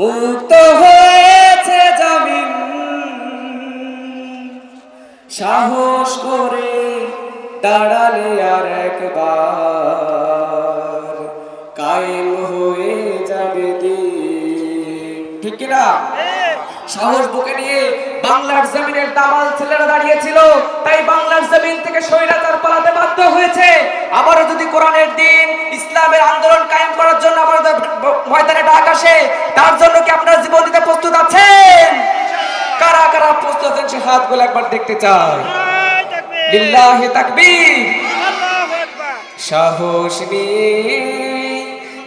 মুক্ত হয়েছে জামিন। সাহস করে দাঁড়ালে আর একবার। কায়েম হয়ে যাবে ঠিক কিনা সাহস বুকে নিয়ে বাংলার জমিনের দামাল ছেলেরা দাঁড়িয়েছিল, তাই বাংলার জমিন থেকে স্বৈরাচার পালাতে বাধ্য হয়েছে। আবারও যদি কোরআনের দিন ইসলামের আন্দোলন কায়েম করার জন্য আমাদের ময়দানে ডাক আসে তার জন্য কি আপনারা জীবন দিতে প্রস্তুত আছেন? কারা কারা প্রস্তুত আছেন সে হাতগুলো একবার দেখতে লিল্লাহি তাকবীর। সাহস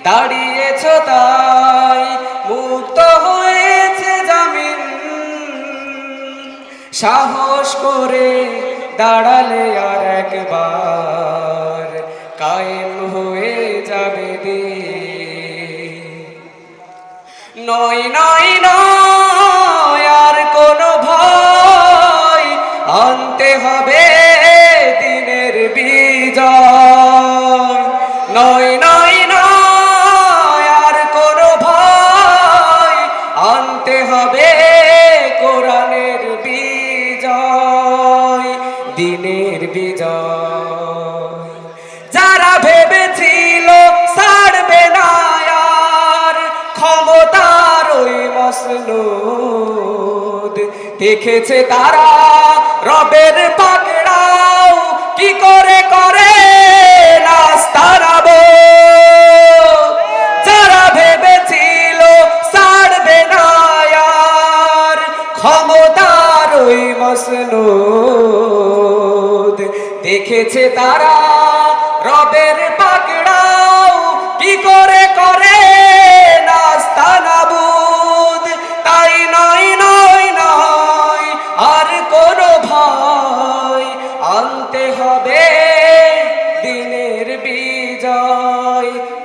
দাঁড়িয়েছ তাই মুক্ত হয়েছে জামিন। সাহস করে দাঁড়ালে আর একবার কায়েম হয়ে যাবে দিন। নয় নয় নয়, আর কোনো ভয় আনতে হবে দিনের বিজয়। নয় নয় নয়, আর কোনো ভয় আনতে হবে কোরআনের বিজয়, দিনের বিজয়। যারা ভেবেছিল দেখেছে তারা রবের পাকড়াও। কি করে করে? যারা ভেবেছিল ছাড়বে না আর, ক্ষমতার ওই মসনুদ। দেখেছে তারা রবের পাকড়াও। কি করে করে? নাস্তানাবুদ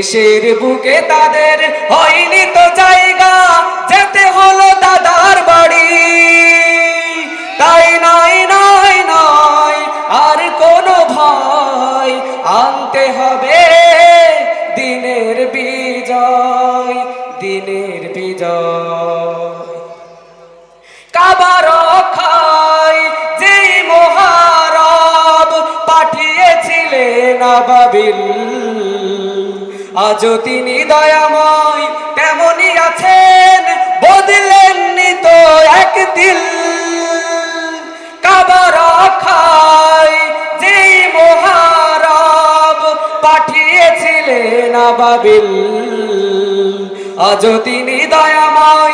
দেশের বুকে তাদের হয়নি তো জায়গা। যেতে হলো দাদার বাড়ি। তাই নাই নাই নয় আর কোনো ভয়। আনতে হবে দিনের বিজয় দিনের বিজয়। কাবার খায় যেই মহারব পাঠিয়েছিলেন আবাবিল। আজও তিনি দয়াময় তেমনি আছেন বদলেননি তো এক দিল কাবার খায় যে মহারব পাঠিয়েছিলেন আবাবিল, আজও তিনি দয়াময়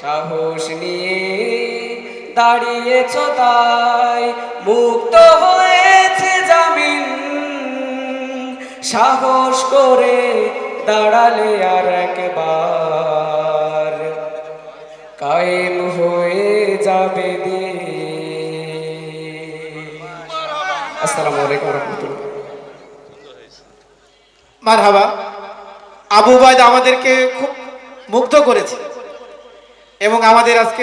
সাহস নিয়ে দাঁড়িয়েছ তাই মুক্ত হয়েছে জামিন। সাহস করে দাঁড়ালে আর একবার। কায়েম হয়ে যাবে দিন। আসসালামু আলাইকুম রহমতুল্লাহ। মারহাবা, আবু বাইদ আমাদেরকে খুব মুগ্ধ করেছে। এবং আমাদের আজকে